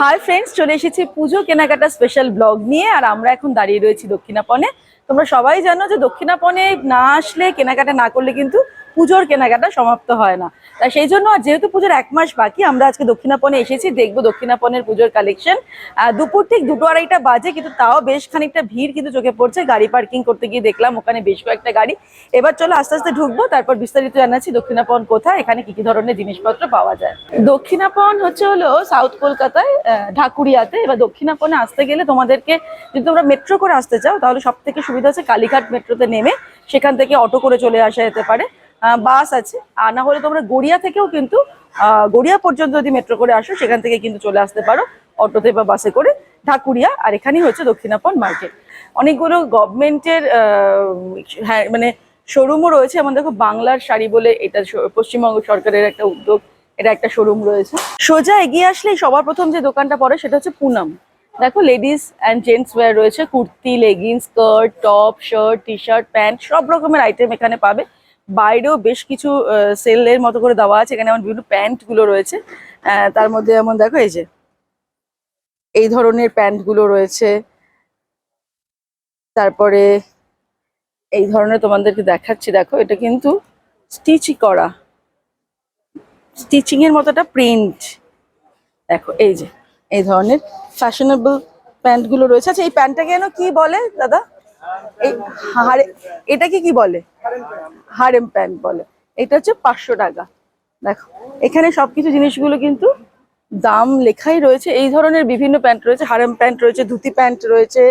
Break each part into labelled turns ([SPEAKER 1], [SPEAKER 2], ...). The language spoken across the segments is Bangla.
[SPEAKER 1] হাই ফ্রেন্ডস চলে এসেছি পুজো কেনাকাটা স্পেশাল ব্লগ নিয়ে আর আমরা এখন দাঁড়িয়ে রয়েছি দক্ষিণাপনে। তোমরা সবাই জানো যে দক্ষিণাপনে না আসলে কেনাকাটা না করলে কিন্তু পুজোর কেনাকাটা সমাপ্ত হয় না। তাই সেই জন্য যেহেতু পুজোর এক মাস বাকি, আমরা আজকে দক্ষিণাপনে এসেছি, দেখব দক্ষিণাপনের পুজোর কালেকশন দুপুর ঠিক দুটো আড়াইটা বাজে, কিন্তু তাও বেশ খানিকটা ভিড় কিন্তু চোখে পড়ছে। গাড়ি পার্কিং করতে গিয়ে দেখলাম ওখানে বেশ কয়েকটা গাড়ি। এবার চলো আস্তে আস্তে ঢুকবো, তারপর বিস্তারিত জানাচ্ছি দক্ষিণাপন কোথায়, এখানে কি কি ধরনের জিনিসপত্র পাওয়া যায়। দক্ষিণাপন হচ্ছে হলো সাউথ কলকাতায় ঢাকুরিয়াতে। এবার দক্ষিণাপনে আসতে গেলে তোমাদেরকে যদি তোমরা মেট্রো করে আসতে চাও, তাহলে সব থেকে সুবিধা আছে কালীঘাট মেট্রোতে নেমে সেখান থেকে অটো করে চলে আসা যেতে পারে। বাস আছে। আর না হলে তোমরা গড়িয়া থেকেও কিন্তু গড়িয়া পর্যন্ত যদি মেট্রো করে আসো, সেখান থেকে কিন্তু চলে আসতে পারো অটোতে বা বাসে করে ঢাকুরিয়া। আর এখানেই হচ্ছে দক্ষিণাপন মার্কেট অনেকগুলো গভর্নমেন্টের হ্যাঁ মানে শোরুমও রয়েছে। যেমন দেখো বাংলার শাড়ি বলে এটা পশ্চিমবঙ্গ সরকারের একটা উদ্যোগ এটা একটা শোরুম রয়েছে। সোজা এগিয়ে আসলেই সবার প্রথম যে দোকানটা পড়ে, সেটা হচ্ছে পুনাম। দেখো লেডিস অ্যান্ড জেন্টস ওয়্যার রয়েছে, kurti leggings skirt top shirt T shirt pant সব রকমের আইটেম এখানে পাবে। বাইরেও বেশ কিছু সেলের মতো করে দেওয়া আছে। এখানে যেমন বিভিন্ন প্যান্টগুলো রয়েছে তার মধ্যে যেমন দেখো, এই যে এই ধরনের প্যান্টগুলো রয়েছে। তারপরে এই ধরনের তোমাদেরকে দেখাচ্ছি। দেখো, এটা কিন্তু স্টিচই করা। স্টিচিং এর মতোটা প্রিন্ট। দেখো, এই যে এই ধরনের ফ্যাশনেবল প্যান্টগুলো রয়েছে। আচ্ছা এই প্যান্টটাকে যেন কি বলে, দাদা? হারে এটাকে কি বলে? হারেম প্যান্ট বলে। এটা হচ্ছে পাঁচশো টাকা। দেখো, এখানে সবকিছু জিনিসগুলো কিন্তু দাম লেখাই রয়েছে। এই ধরনের বিভিন্ন প্যান্ট রয়েছে। হারেম প্যান্ট রয়েছে, ধুতি প্যান্ট রয়েছে।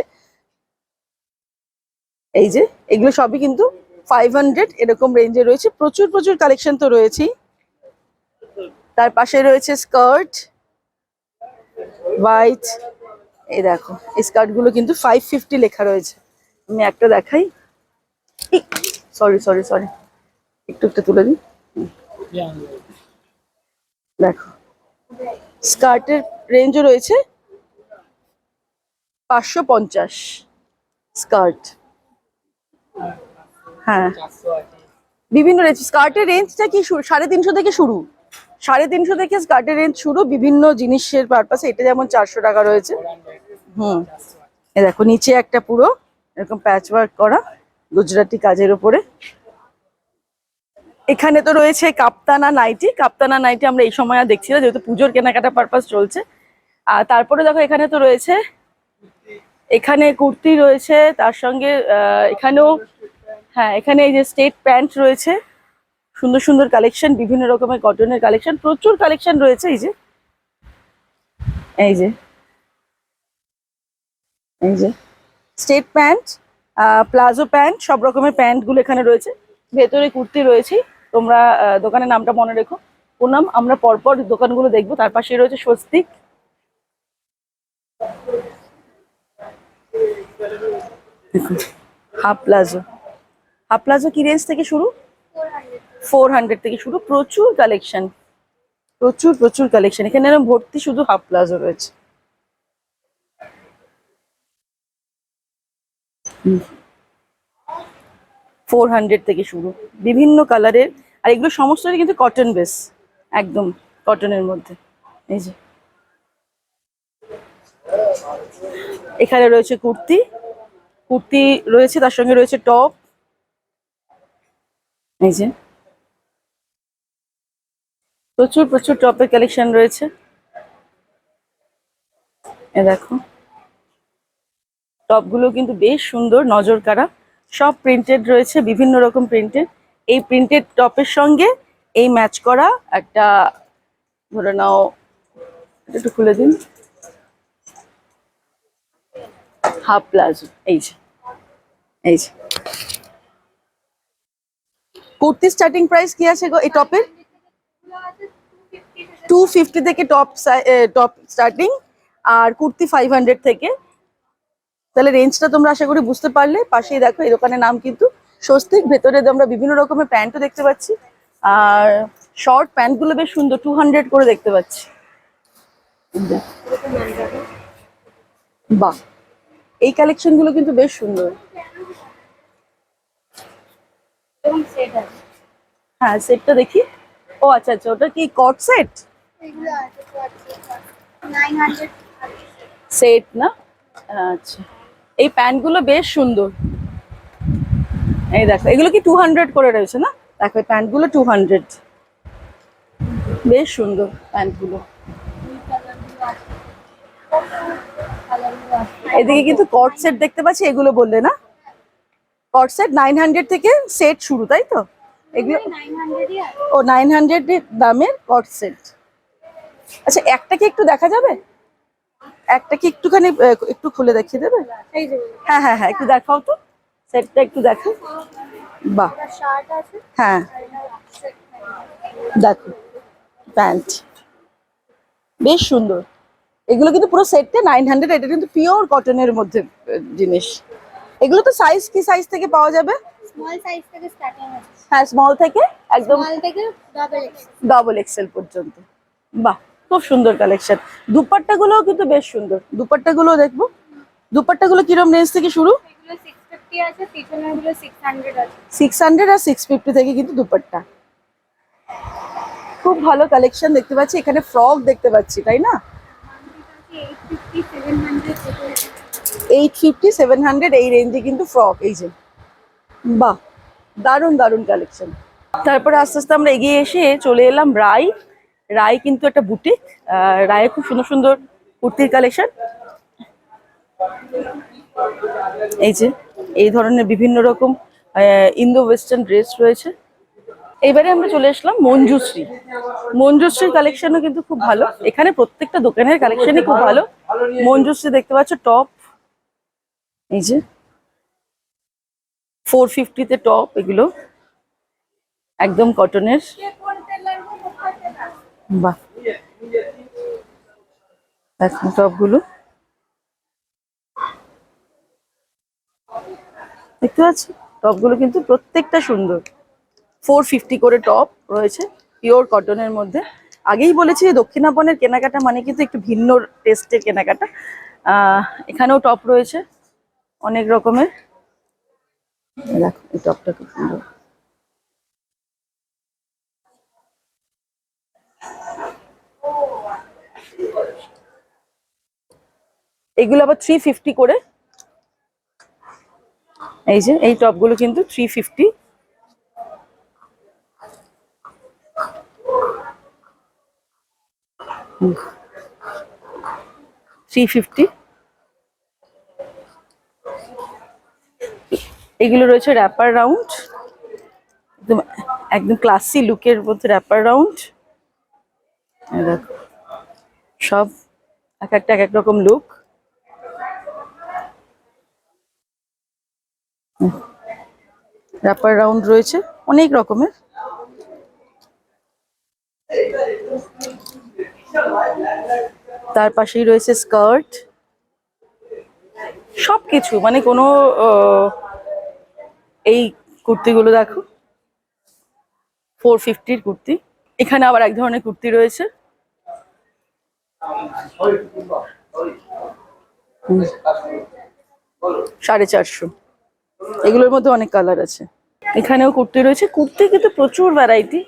[SPEAKER 1] এই যে, এগুলো সবই কিন্তু ফাইভ হান্ড্রেড এরকম রেঞ্জে রয়েছে। প্রচুর প্রচুর কালেকশন তো রয়েছেই। তার পাশে রয়েছে স্কার্ট হোয়াইট এই দেখো, এই স্কার্টগুলো কিন্তু ফাইভ ফিফটি লেখা রয়েছে। আমি একটা দেখাই। সরি সরি সরি একটু একটু তুলে দিই। দেখো। স্কার্টের রেঞ্জও রয়েছে পাঁচশো পঞ্চাশ স্কার্ট। হ্যাঁ। বিভিন্ন রেঞ্জ স্কার্টের রেঞ্জটা কি সাড়ে তিনশো থেকে শুরু। সাড়ে তিনশো থেকে স্কার্টের রেঞ্জ শুরু, বিভিন্ন জিনিসের পারপাসে এটা যেমন চারশো টাকা রয়েছে। হুম। এ দেখো, নিচে একটা পুরো। এরকম প্যাচ ওয়ার্ক করা গুজরাটি কাজের উপরে। এখানে তো রয়েছে কাপ্তানা নাইটি। কাপ্তানা নাইটি আমরা এই সময় আর দেখছি না, যেহেতু পুজোর কেনাকাটা পারপাস চলছে। আর তারপরে দেখো, এখানে তো রয়েছে, এখানে কুর্তি রয়েছে, তার সঙ্গে এখানেও হ্যাঁ এখানে এই যে স্টেট প্যান্ট রয়েছে, সুন্দর সুন্দর কালেকশন বিভিন্ন রকমের কটনের কালেকশন প্রচুর কালেকশন রয়েছে এই যে। এই যে। এই যে। স্টেট প্যান্ট প্লাজো প্যান্ট, সব রকমের প্যান্টগুলো এখানে রয়েছে। ভেতরে কুর্তি রয়েছে। তোমরা দোকানের নামটা মনে রেখো। পুনাম, আমরা পরপর দোকানগুলো দেখব। তার পাশে রয়েছে Swastik. Half palazzo. Half palazzo কি রেঞ্জ থেকে শুরু? ফোর হান্ড্রেড থেকে শুরু। প্রচুর কালেকশন প্রচুর প্রচুর কালেকশন এখানে ভর্তি শুধু হাফ প্লাজো রয়েছে। ফোর হান্ড্রেড থেকে শুরু। বিভিন্ন কালারের, আর এগুলো সমস্তই কিন্তু কটন বেস একদম কটনের মধ্যে। এই যে। এখানে রয়েছে কুর্তি। কুর্তি রয়েছে, তার সঙ্গে রয়েছে টপ এই যে। প্রচুর প্রচুর টপের কালেকশন রয়েছে। এ দেখো। টপগুলো কিন্তু বেশ সুন্দর নজর কাড়া সব প্রিন্টেড রয়েছে, বিভিন্ন রকম প্রিন্টেড এই প্রিন্টেড টপের সঙ্গে এই ম্যাচ করা একটা, ধরে নাও, একটু খুলে দিন। হাফ প্লাজো, এই যে এই যে। কুর্তি স্টার্টিং প্রাইস কি আছে গো এই টপের? টু ফিফটি থেকে টপ টপ স্টার্টিং আর কুর্তি ফাইভ হান্ড্রেড থেকে। তাহলে রেঞ্জটা তোমরা আশা করি বুঝতে পারলে। পাশেই দেখো এই দোকানের নাম কিন্তু স্বস্তিক। ভেতরে আমরা বিভিন্ন রকমের প্যান্টও দেখতে পাচ্ছি। আর শর্ট প্যান্টগুলো বেশ সুন্দর টু হান্ড্রেড করে দেখতে পাচ্ছি। বাহ! এই কালেকশনগুলো কিন্তু বেশ সুন্দর। হ্যাঁ সেটটা দেখি। ও আচ্ছা আচ্ছা ওটা কি কট সেট সেট না? আচ্ছা। এই প্যান্টগুলো বেশ সুন্দর। এই দেখো এগুলো কি টু হান্ড্রেড করে রয়েছে না? দেখো এই প্যান্টগুলো টু হান্ড্রেড বেশ সুন্দর প্যান্টগুলো। এদিকে কিন্তু কট সেট দেখতে পাচ্ছি এগুলো বললে না? কট সেট নাইন হান্ড্রেড থেকে সেট শুরু তাই তো? এগুলো ও নাইন হান্ড্রেড দামের কট সেট আচ্ছা একটা কি একটু দেখা যাবে? একটা কি একটুখানি একটু খুলে দেখিয়ে দেবে? হ্যাঁ হ্যাঁ হ্যাঁ একটু দেখাও তো। সেটটা একটু দেখাও। বাহ। হ্যাঁ। দেখো প্যান্ট। বেশ সুন্দর। এগুলো কিন্তু পুরো সেটটা নাইন হান্ড্রেড এটা কিন্তু পিওর কটনের মধ্যে জিনিস। এগুলো তো সাইজ কি সাইজ থেকে পাওয়া যাবে? হ্যাঁ স্মল থেকে একদম
[SPEAKER 2] ডাবল
[SPEAKER 1] এক্সেল পর্যন্ত। বাহ। খুব সুন্দর কালেকশন দুপাট্টা দুপাট্টাগুলোও কিন্তু বেশ সুন্দর। দুপাট্টাগুলো দেখব। দুপাট্টাগুলো কিরম রেঞ্জ থেকে শুরু?
[SPEAKER 2] সিক্সগুলো হান্ড্রেড
[SPEAKER 1] আর সিক্স ফিফটি থেকে কিন্তু দুপাট্টা। খুব ভালো কালেকশন দেখতে পাচ্ছি। এখানে ফ্রক দেখতে পাচ্ছি তাই না?
[SPEAKER 2] এইট ফিফটি সেভেন হান্ড্রেড
[SPEAKER 1] এই রেঞ্জে কিন্তু ফ্রক এই যে। বাহ দারুণ দারুণ কালেকশন তারপরে আস্তে আস্তে আমরা এগিয়ে এসে চলে এলাম রায় রায় কিন্তু একটা বুটিক রায়ে খুব সুন্দর সুন্দর কুর্তির কালেকশন এই যে, এই ধরনের বিভিন্ন রকম ইন্দো ওয়েস্টার্ন ড্রেস রয়েছে। এবারে আমরা চলে আসলাম মঞ্জুশ্রী। মঞ্জুশ্রীর কালেকশনও কিন্তু খুব ভালো। এখানে প্রত্যেকটা দোকানের কালেকশনই খুব ভালো। মঞ্জুশ্রী দেখতে পাচ্ছ টপ এই যে ফোর ফিফটিতে টপ এগুলো। একদম কটনের বাহ। দেখো টপগুলো দেখতে পাচ্ছ? টপগুলো কিন্তু প্রত্যেকটা সুন্দর। ফোর ফিফটি করে টপ রয়েছে পিওর কটনের মধ্যে। আগেই বলেছি, দক্ষিণাপনের কেনাকাটা মানে কিন্তু একটু ভিন্ন টেস্টের কেনাকাটা। এখানেও টপ রয়েছে, অনেক রকমের। দেখো এই টপটা খুব সুন্দর। এগুলো আবার থ্রি ফিফটি করে। এই যে, এই টপগুলো কিন্তু থ্রি ফিফটি থ্রি ফিফটি এগুলো রয়েছে র্যাপার রাউন্ড একদম একদম ক্লাসি লুকের মধ্যে র্যাপার রাউন্ড সব এক একটা এক এক রকম লুক র্যাপার রাউন্ড রয়েছে, অনেক রকমের। তার পাশেই রয়েছে স্কার্ট। সবকিছু মানে কোনো এই কুর্তিগুলো দেখো। ফোর ফিফটির কুর্তি। এখানে আবার এক ধরনের কুর্তি রয়েছে। সাড়ে চারশো। এগুলোর মধ্যে অনেক কালার আছে। এখানেও কুর্তি রয়েছে। কুর্তি কিন্তু প্রচুর ভ্যারাইটি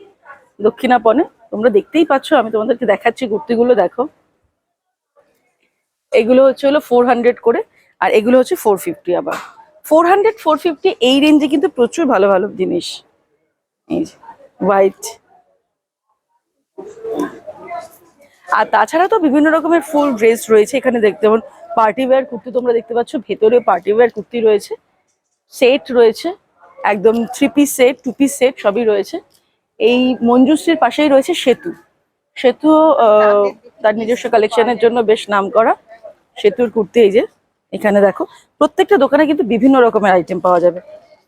[SPEAKER 1] দক্ষিণাপনে। তোমরা দেখতেই পাচ্ছ, আমি তোমাদেরকে দেখাচ্ছি কুর্তিগুলো, দেখো। এগুলো হচ্ছে হলো ফোর হান্ড্রেড করে, আর এগুলো হচ্ছে ফোর ফিফটি আবার। ফোর হান্ড্রেড ফোর ফিফটি এই রেঞ্জে কিন্তু প্রচুর ভালো ভালো জিনিস। এই হোয়াইট আর তাছাড়া তো বিভিন্ন রকমের ফুল ড্রেস রয়েছে এখানে দেখতে। পার্টি ওয়্যার কুর্তি তোমরা দেখতে পাচ্ছ, ভেতরে পার্টি ওয়্যার কুর্তি রয়েছে। সেট রয়েছে একদম three piece set two piece set সবই রয়েছে। এই মঞ্জুশ্রীর পাশেই রয়েছে সেতু। সেতু তার নিজস্ব কালেকশনের জন্য বেশ নাম করা সেতুর কুর্তি এই যে এখানে দেখো। প্রত্যেকটা দোকানে কিন্তু বিভিন্ন রকমের আইটেম পাওয়া যাবে।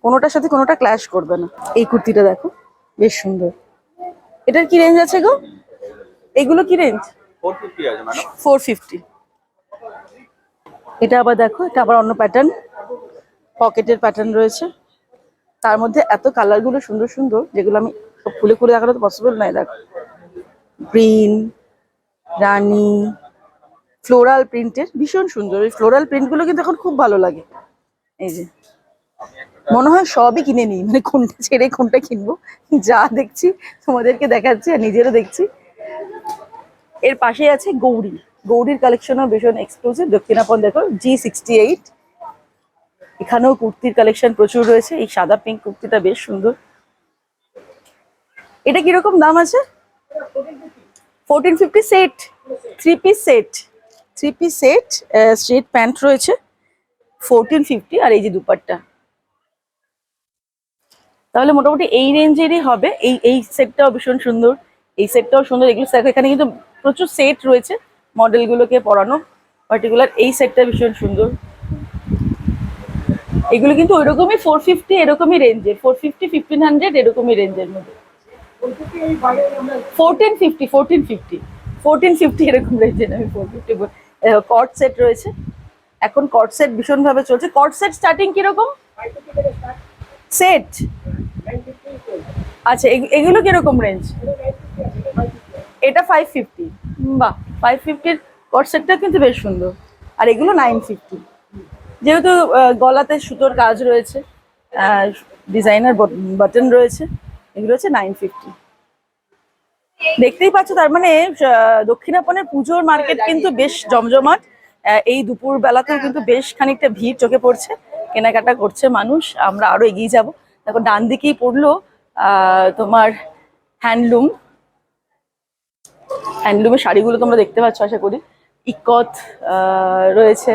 [SPEAKER 1] কোনোটার সাথে কোনোটা ক্ল্যাশ করবে না। এই কুর্তিটা দেখো বেশ সুন্দর। এটার কি রেঞ্জ আছে গো? এগুলো কি রেঞ্জ
[SPEAKER 3] ফোর ফিফটি
[SPEAKER 1] এটা আবার দেখো এটা আবার অন্য প্যাটার্ন পকেটের প্যাটার্ন রয়েছে। তার মধ্যে এত কালারগুলো সুন্দর সুন্দর, যেগুলো আমি খুলে খুলে দেখানো তো পসিবল নয়, দেখো। গ্রিন রানী ফ্লোরাল প্রিন্টের ভীষণ সুন্দর। এই ফ্লোরাল প্রিন্টগুলো কিন্তু এখন খুব ভালো লাগে। এই যে। মনে হয় সবই কিনে নিই মানে কোনটা ছেড়ে কোনটা কিনবো। যা দেখছি তোমাদেরকে দেখাচ্ছি আর নিজেরও দেখছি। এর পাশেই আছে গৌরী। গৌরীর কালেকশনও ভীষণ এক্সক্লুসিভ দক্ষিণাপন দেখো জি সিক্সটি এইট এখানেও কুর্তির কালেকশন প্রচুর রয়েছে। এই সাদা পিঙ্ক কুর্তিটা বেশ সুন্দর। এটা কীরকম দাম আছে? Fourteen fifty set three piece set three piece set straight pant রয়েছে। ফোরটিন ফিফটি আর এই যে দুপাট্টা। তাহলে মোটামুটি এই রেঞ্জেরই হবে। এই এই সেটটাও ভীষণ সুন্দর। এই সেটটাও সুন্দর। এগুলো দেখো, এখানে কিন্তু প্রচুর সেট রয়েছে। মডেলগুলোকে পরানো পার্টিকুলার এই সেটটা ভীষণ সুন্দর। এগুলো কিন্তু ওইরকমই ফোর ফিফটি এরকমই রেঞ্জের ফোর ফিফটি ফিফটিন হান্ড্রেড এরকমই রেঞ্জের মধ্যে। Fourteen fifty fourteen fifty fourteen fifty এরকম রেঞ্জের আমি ফোর ফিফটি কট সেট রয়েছে। এখন কট সেট ভীষণভাবে চলছে। কট সেট স্টার্টিং কীরকম? সেট আচ্ছা এগুলো কীরকম রেঞ্জ এটা ফাইভ ফিফটি বাহ ফাইভ ফিফটির কট সেটটা কিন্তু বেশ সুন্দর। আর এগুলো নাইন ফিফটি যেহেতু গলাতে সুতোর কাজ রয়েছে ডিজাইনার বাটন রয়েছে এগুলো হচ্ছে নাইন ফিফটি দেখতেই পাচ্ছ তার মানে দক্ষিণাপনের পুজোর মার্কেট কিন্তু বেশ জমজমাট। এই দুপুর বেলাতেও কিন্তু বেশ খানিকটা ভিড় চোখে পড়ছে কেনাকাটা করছে মানুষ আমরা আরও এগিয়ে যাব। দেখো ডান দিকেই পড়ল আহ, তোমার হ্যান্ডলুম। হ্যান্ডলুমের শাড়িগুলো তোমরা দেখতে পাচ্ছ আশা করি। ইকত রয়েছে।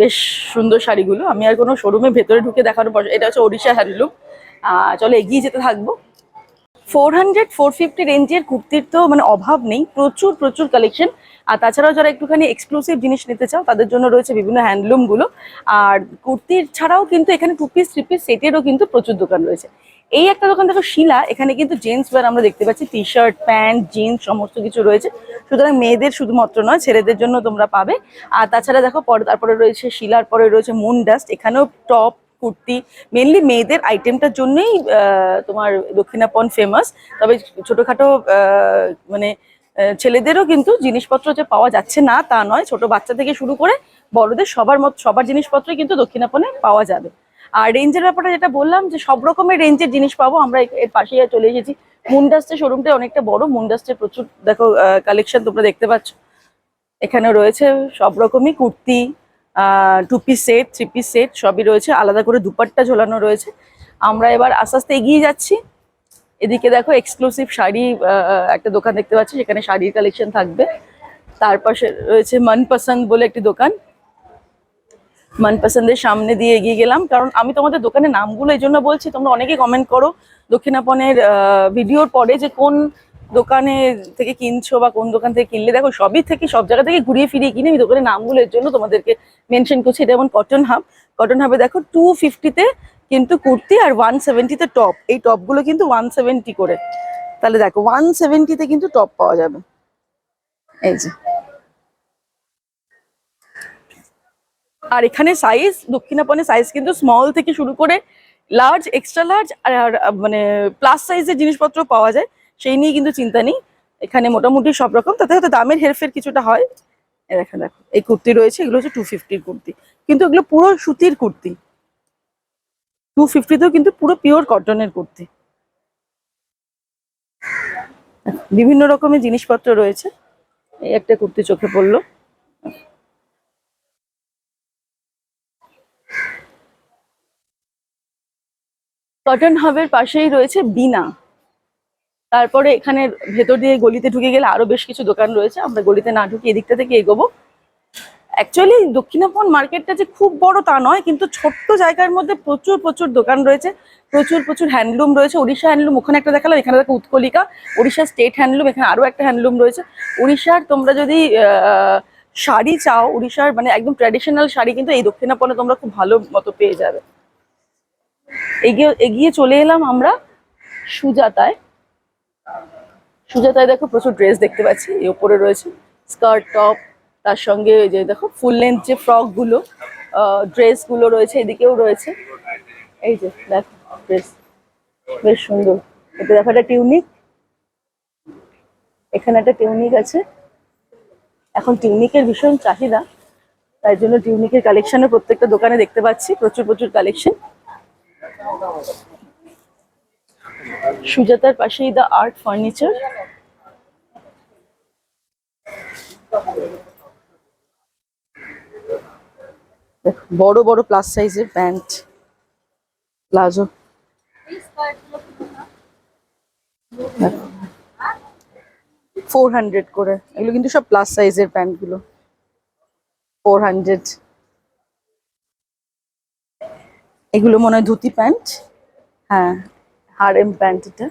[SPEAKER 1] বেশ সুন্দর শাড়িগুলো। আমি আর কোনো শোরুমে ভেতরে ঢুকে দেখানোর পর এটা হচ্ছে ওড়িশা হ্যান্ডলুম চলো এগিয়ে যেতে থাকব। ফোর হান্ড্রেড ফোর ফিফটি রেঞ্জের কুর্তির তো মানে অভাব নেই। প্রচুর প্রচুর কালেকশন আর তাছাড়াও যারা একটুখানি এক্সক্লুসিভ জিনিস নিতে চাও, তাদের জন্য রয়েছে বিভিন্ন হ্যান্ডলুমগুলো আর কুর্তির ছাড়াও কিন্তু এখানে টু পিস থ্রি পিস সেটেরও কিন্তু প্রচুর দোকান রয়েছে। এই একটা দোকান দেখো, শিলা, এখানে কিন্তু জেন্টস ওয়্যার আমরা দেখতে পাচ্ছি টি শার্ট প্যান্ট জিন্স সমস্ত কিছু রয়েছে। সুতরাং মেয়েদের শুধুমাত্র নয়, ছেলেদের জন্য তোমরা পাবে। আর তাছাড়া দেখো, পরে তারপরে রয়েছে শিলার, পরে রয়েছে মুন ডাস্ট এখানেও টপ কুর্তি মেনলি মেয়েদের আইটেমটার জন্যই তোমার দক্ষিণাপন ফেমাস তবে ছোটখাটো মানে ছেলেদেরও কিন্তু জিনিসপত্র যে পাওয়া যাচ্ছে না তা নয়। ছোট বাচ্চা থেকে শুরু করে বড়দের সবার মত সবার জিনিসপত্রই কিন্তু দক্ষিণাপনে পাওয়া যাবে। আর রেঞ্জের ব্যাপারটা যেটা বললাম যে সব রকমের রেঞ্জের জিনিস পাবো, আমরা এর পাশেই চলে এসেছি। মুন্ডাস্টের শোরুমটা অনেকটা বড়, মুন্ডাস্টের প্রচুর, দেখো কালেকশন তোমরা দেখতে পাচ্ছ। এখানে রয়েছে সব রকমই kurti two piece set three piece set সবই রয়েছে, আলাদা করে দুপাট্টা ঝোলানো রয়েছে। আমরা এবার আস্তে আস্তে এগিয়ে যাচ্ছি। এদিকে দেখো এক্সক্লুসিভ শাড়ি একটা দোকান দেখতে পাচ্ছি সেখানে শাড়ির কালেকশন থাকবে। তার পাশে রয়েছে মনপসন্দ বলে একটি দোকান। মনপসন্দের সামনে দিয়ে এগিয়ে গেলাম। কারণ আমি তোমাদের দোকানের নামগুলো এই জন্য বলছি, তোমরা অনেকেই কমেন্ট করো দক্ষিণাপনের ভিডিওর পরে যে কোন দোকানে থেকে কিনছো বা কোন দোকান থেকে কিনলে। দেখো, সবই থেকে, সব জায়গা থেকে ঘুরিয়ে ফিরিয়ে কিনে আমি দোকানের নামগুলো এর জন্য তোমাদেরকে মেনশন করছি। এটা যেমন কটন হাব কটন হাবে দেখো টু ফিফটিতে কিন্তু কুর্তি আর ওয়ান সেভেন্টিতে টপ এই টপগুলো কিন্তু ওয়ান সেভেন্টি করে। তাহলে দেখো ওয়ান সেভেন্টিতে কিন্তু টপ পাওয়া যাবে। এই যে। আর এখানে সাইজ দক্ষিণাপনে সাইজ কিন্তু স্মল থেকে শুরু করে লার্জ এক্সট্রা লার্জ আর মানে প্লাস সাইজের জিনিসপত্র পাওয়া যায়, সেই নিয়ে কিন্তু চিন্তা নেই। এখানে মোটামুটি সব রকম। তাতে হয়তো দামের হেরফের কিছুটা হয়। দেখেন, দেখো, এই কুর্তি রয়েছে, এগুলো হচ্ছে টু ফিফটির কুর্তি। কিন্তু এগুলো পুরো সুতির কুর্তি। টু ফিফটিতেও কিন্তু পুরো পিওর কটনের কুর্তি। বিভিন্ন রকমের জিনিসপত্র রয়েছে। এই একটা কুর্তি চোখে পড়ল। কটন হাবের পাশেই রয়েছে বিনা তারপরে এখানে ভেতর দিয়ে গলিতে ঢুকে গেলে আরও বেশ কিছু দোকান রয়েছে। আমরা গলিতে না ঢুকে এদিকটা থেকে এগোবো। অ্যাকচুয়ালি দক্ষিণাপন মার্কেটটা যে খুব বড় তা নয়, কিন্তু ছোট্ট জায়গার মধ্যে প্রচুর প্রচুর দোকান রয়েছে। প্রচুর প্রচুর হ্যান্ডলুম রয়েছে। উড়িষ্যা হ্যান্ডলুম ওখানে একটা দেখালাম, এখানে দেখো উৎকলিকা। উড়িষ্যা স্টেট হ্যান্ডলুম এখানে আরও একটা হ্যান্ডলুম রয়েছে। উড়িষ্যার তোমরা যদি শাড়ি চাও, উড়িষ্যার মানে একদম ট্র্যাডিশনাল শাড়ি, কিন্তু এই দক্ষিণাপনে তোমরা খুব ভালো মতো পেয়ে যাবে। এগিয়ে এগিয়ে চলে এলাম আমরা সুজাতায়। সুজাতায় দেখো প্রচুর ড্রেস দেখতে পাচ্ছি, এই ওপরে রয়েছে স্কার্ট টপ তার সঙ্গে ওই যে দেখো ফুল লেন্থ যে ফ্রকগুলো ড্রেসগুলো রয়েছে, এদিকেও রয়েছে। এই যে দেখো ড্রেস বেশ সুন্দর। এটা দেখো একটা টিউনিক এখানে একটা টিউনিক আছে। এখন টিউনিকের ভীষণ চাহিদা, তাই জন্য টিউনিকের কালেকশনে প্রত্যেকটা দোকানে দেখতে পাচ্ছি, প্রচুর প্রচুর কালেকশন সুজাতার পাশেই দ্য আর্ট ফার্নিচার বড় বড় প্লাস সাইজের প্যান্ট প্লাজো ফোর হান্ড্রেড করে। এগুলো কিন্তু সব প্লাস সাইজের প্যান্টগুলো ফোর হান্ড্রেড এগুলো মনে হয় ধুতি প্যান্ট। হ্যাঁ হার এম প্যান্ট এটা।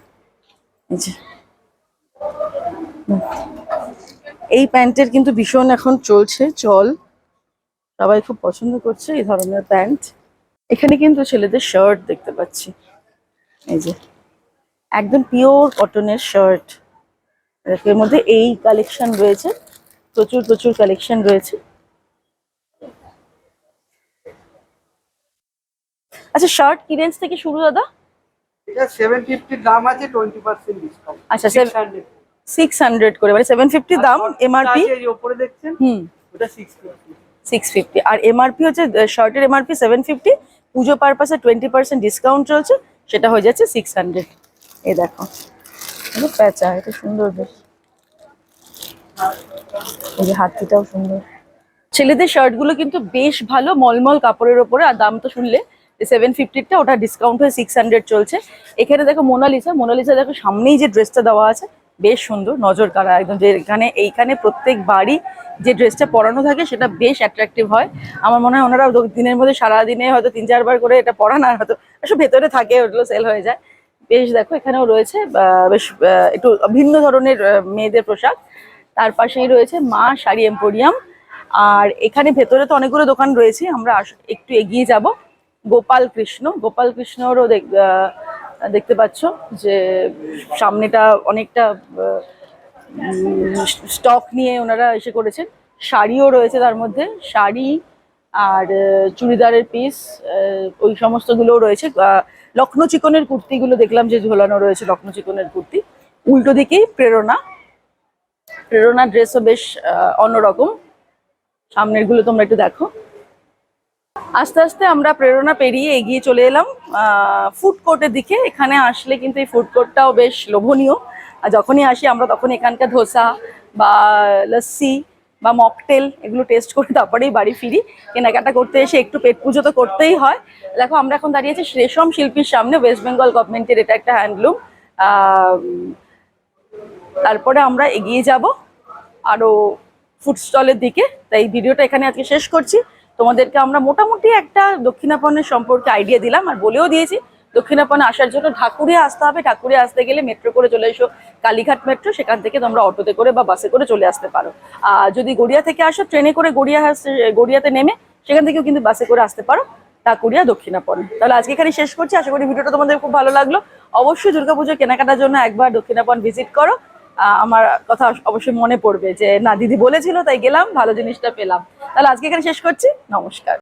[SPEAKER 1] এই প্যান্টের কিন্তু ভীষণ এখন চলছে চল। সবাই খুব পছন্দ করছে এই ধরনের প্যান্ট। এখানে কিন্তু ছেলেদের শার্ট দেখতে পাচ্ছি। এই যে একদম পিওর কটনের শার্ট। এর মধ্যে এই কালেকশন রয়েছে প্রচুর প্রচুর কালেকশন রয়েছে। আচ্ছা শার্ট কি রেঞ্জ থেকে শুরু দাদা?
[SPEAKER 3] এটা সেভেন ফিফটির দাম আছে টোয়েন্টি পার্সেন্ট ডিসকাউন্ট
[SPEAKER 1] আচ্ছা সিক্স হান্ড্রেড করে মানে সেভেন ফিফটি দাম এমআরপি
[SPEAKER 3] ওপরে দেখছেন?
[SPEAKER 1] হুম।
[SPEAKER 3] ওটা সিক্স ফিফটি
[SPEAKER 1] সিক্স ফিফটি আর এমআরপি হচ্ছে শার্টের এমআরপি সেভেন ফিফটি পুজো পারপাসে টোয়েন্টি পার্সেন্ট ডিসকাউন্ট চলছে সেটা হয়ে যাচ্ছে সিক্স হান্ড্রেড এই দেখো। এটা প্যাঁচা এটা সুন্দর বেশ। এই যে হাতিটাও সুন্দর। ছেলেদের শার্টগুলো কিন্তু বেশ ভালো মলমল কাপড়ের ওপরে আর দাম তো শুনলে সেভেন ফিফটিরটা ওটা ডিসকাউন্ট হয়ে সিক্স হান্ড্রেড চলছে। এখানে দেখো মোনালিসা মোনালিসা দেখো সামনেই যে ড্রেসটা দেওয়া আছে, বেশ সুন্দর, নজর কাড়া একদম। যে এখানে, এইখানে প্রত্যেক বাড়ি যে ড্রেসটা পরানো থাকে, সেটা বেশ অ্যাট্রাকটিভ হয়। আমার মনে হয় ওনারা দিনের মধ্যে সারা দিনে হয়তো তিন চারবার করে এটা পরান, আর হয়তো সব ভেতরে থাকে, ওগুলো সেল হয়ে যায়। বেশ দেখো, এখানেও রয়েছে বেশ একটু ভিন্ন ধরনের মেয়েদের পোশাক। তার পাশেই রয়েছে মা শাড়ি এম্পোরিয়াম। আর এখানে ভেতরে তো অনেকগুলো দোকান রয়েছে, আমরা একটু এগিয়ে যাব। গোপাল কৃষ্ণ। গোপাল কৃষ্ণরও দেখতে পাচ্ছ যে সামনেটা অনেকটা স্টক নিয়ে ওনারা এসে করেছেন। শাড়িও রয়েছে তার মধ্যে, শাড়ি আর চুড়িদারের পিস ওই সমস্তগুলোও রয়েছে। লখনৌ চিকনের কুর্তিগুলো দেখলাম যে ঝোলানো রয়েছে লখনৌ চিকনের কুর্তি। উল্টো দিকেই প্রেরণা। প্রেরণা ড্রেসও বেশ অন্যরকম। সামনেরগুলো তোমরা একটু দেখো। আস্তে আস্তে আমরা প্রেরণা পেরিয়ে এগিয়ে চলে এলাম। ফুড কোর্টের দিকে। এখানে আসলে কিন্তু এই ফুড কোর্টটাও বেশ লোভনীয়। আর যখনই আসি, আমরা তখন এখানকার ধোসা বা লস্যি বা মকটেল এগুলো টেস্ট করে তারপরেই বাড়ি ফিরি। কেনাকাটা করতে এসে একটু পেট পুজো তো করতেই হয়। দেখো, আমরা এখন দাঁড়িয়েছি রেশম শিল্পীর সামনে। ওয়েস্ট বেঙ্গল গভর্নমেন্টের এটা একটা হ্যান্ডলুম তারপরে আমরা এগিয়ে যাব আরও ফুড স্টলের দিকে। তাই ভিডিওটা এখানে আজকে শেষ করছি। তোমাদেরকে আমরা মোটামুটি একটা দক্ষিণাপনের সম্পর্কে আইডিয়া দিলাম আর বলেও দিয়েছি, দক্ষিণাপনে আসার জন্য ঢাকুরিয়া আসতে হবে। ঢাকুরিয়া আসতে গেলে মেট্রো করে চলে এসো, কালীঘাট মেট্রো সেখান থেকে তোমরা অটোতে করে বা বাসে করে চলে আসতে পারো। আর যদি গড়িয়া থেকে আসো, ট্রেনে করে গড়িয়া গড়িয়াতে নেমে সেখান থেকেও কিন্তু বাসে করে আসতে পারো, ঢাকুরিয়া দক্ষিণাপনে। তাহলে আজকে এখানে শেষ করছি। আশা করি ভিডিওটা তোমাদের খুব ভালো লাগল। অবশ্যই দুর্গাপুজো কেনাকাটার জন্য একবার দক্ষিণাপন ভিজিট করো। আমার কথা অবশ্যই মনে পড়বে যে, না, দিদি বলেছিল, তাই গেলাম, ভালো জিনিসটা পেলাম। তাহলে আজকে এখানে শেষ করছি। নমস্কার।